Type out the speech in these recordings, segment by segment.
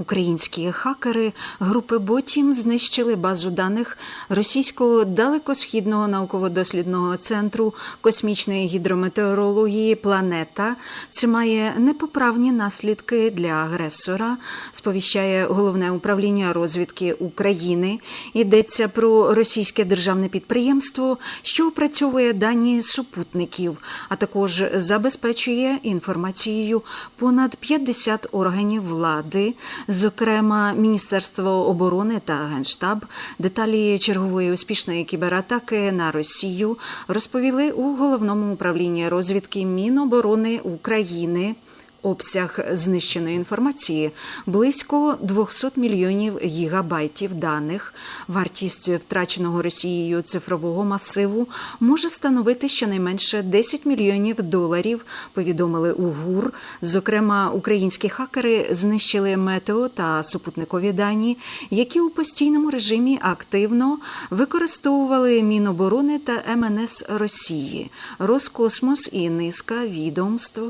Українські хакери групи Ботім знищили базу даних російського далекосхідного науково-дослідного центру космічної гідрометеорології Планета. Це має непоправні наслідки для агресора. Сповіщає головне управління розвідки України. Йдеться про російське державне підприємство, що опрацьовує дані супутників, а також забезпечує інформацією понад 50 органів влади, зокрема Міністерство оборони та Генштаб. Деталі чергової успішної кібератаки на Росію розповіли у головному управлінні розвідки Міноборони України. Обсяг знищеної інформації близько 200 мільйонів гігабайтів даних. Вартість втраченого Росією цифрового масиву може становити щонайменше 10 мільйонів доларів. Повідомили у ГУР. Зокрема, українські хакери знищили метео та супутникові дані, які у постійному режимі активно використовували Міноборони та МНС Росії, Роскосмос і низка відомств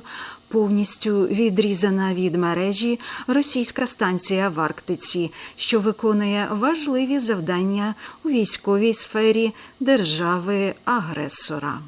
повністю відрізана від мережі російська станція в Арктиці, що виконує важливі завдання у військовій сфері держави-агресора.